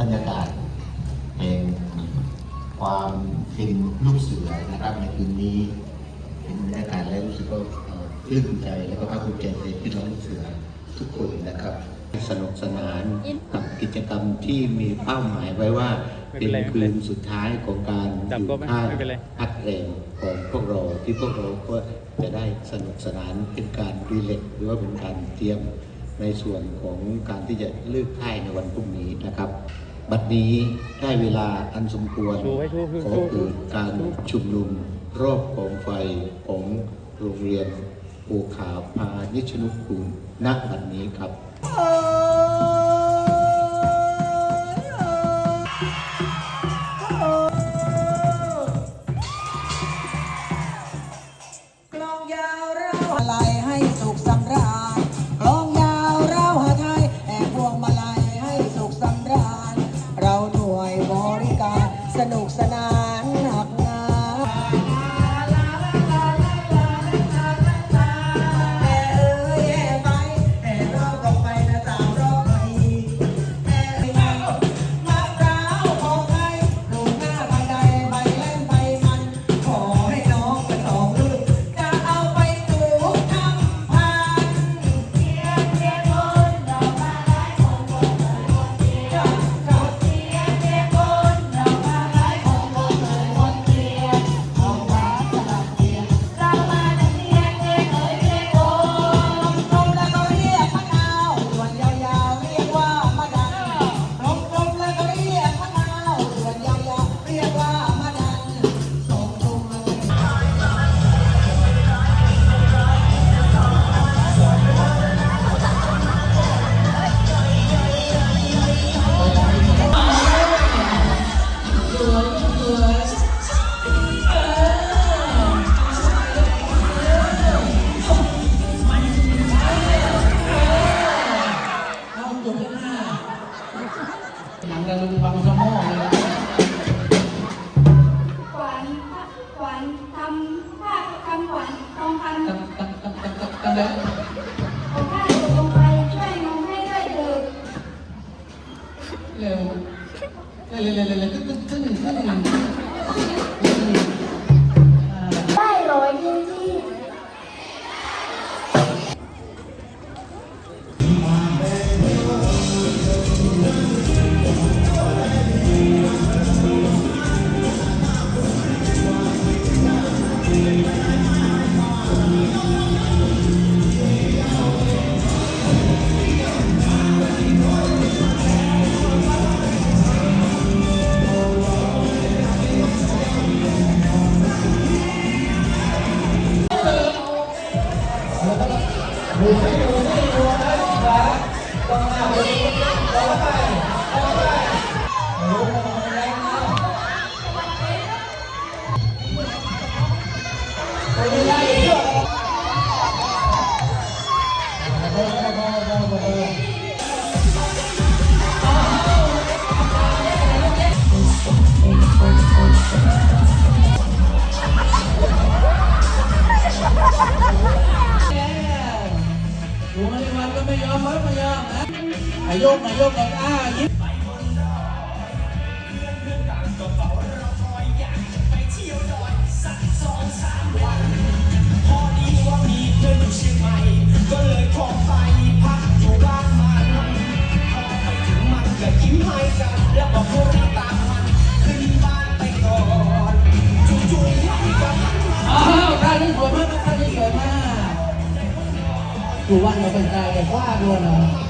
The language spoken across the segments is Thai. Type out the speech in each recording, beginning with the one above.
บรรยากาศแห่งความฟินลูกเสือนะครับในคืนนี้เป็นบรรยากาศแล้วรู้สึกว่าลื่นใจแล้วก็ภาคภูมิใจในพี่น้องเสือทุกคนนะครับ สนุกสนานกับกิจกรรมที่มีเป้าหมายไว้ว่าเป็นคืนสุดท้ายของการอยู่ท่าพักแรงของพวกเราที่พวกเราก็จะได้สนุกสนานเป็นการรีเล็กหรือว่าเป็นการเตรียม ในส่วนของการที่จะเลือกค่ายในวันพรุ่งนี้นะครับ บัดนี้ได้เวลาอันสมควรชูไว้ชูชูขอชูเกิดการชุมนุมรอบกองไฟของโรงเรียนปูขาวพานิชนุกูลณบัดนี้ครับ การ เร็วเร็วเร็วเร็วเร็วตึ้งตึ้งตึ้ นายกนายกกันอ้ายิ้มอ้าวท่านี้สวยมากท่านี้สวยมากดูวันเราเป็นใจแต่ว่าด้วยนะ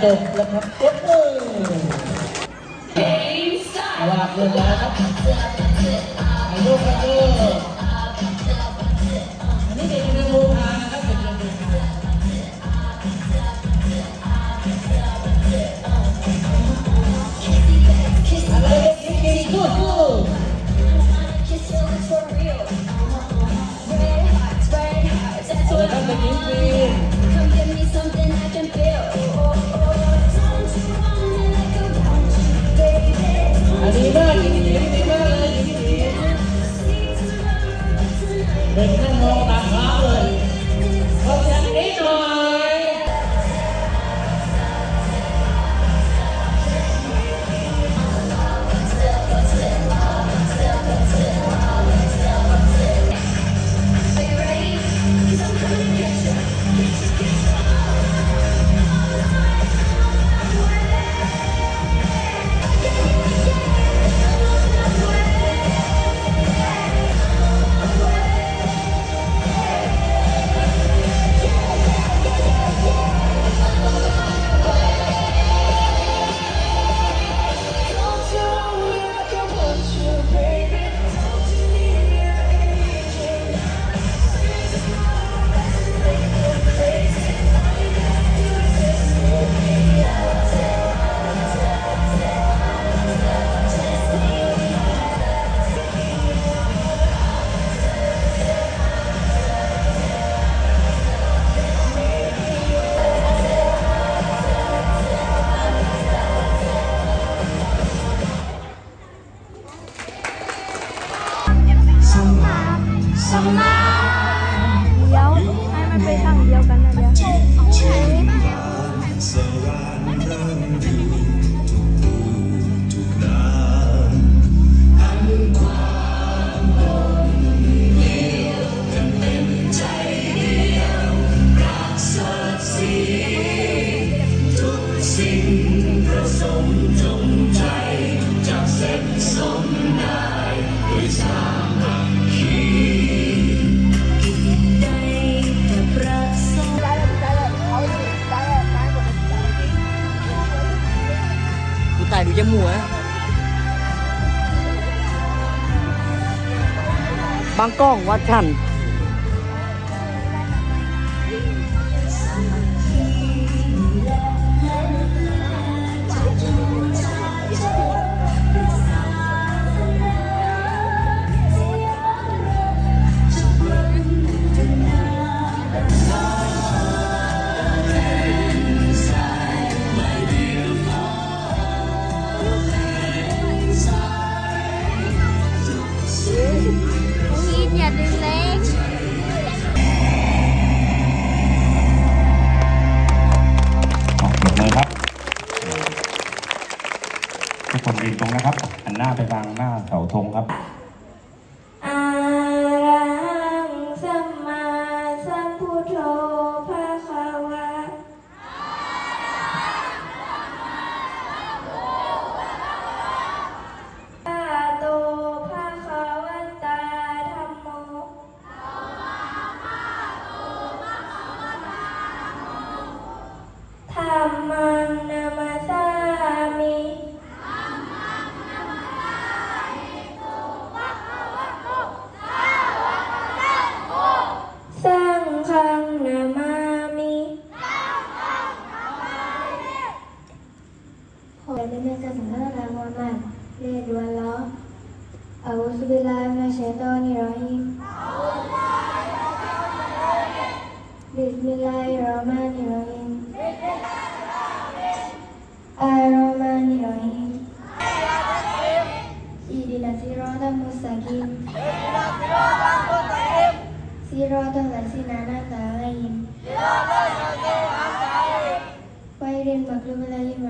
เดิมแล้วครับกดมือาละเริ่กแล้วครับไอ้ลูกกระเด้อางกล้องวัดฉัน ทงครับ Bismillahirrahmanirrahim. Ar-Rahmanirrahim. Ihdina siratal mustaqim. Siratal ladzina an'amta 'alaihim. Siratal ladzina an'amta 'alaihim. Ghairil maghdubi 'alaihim.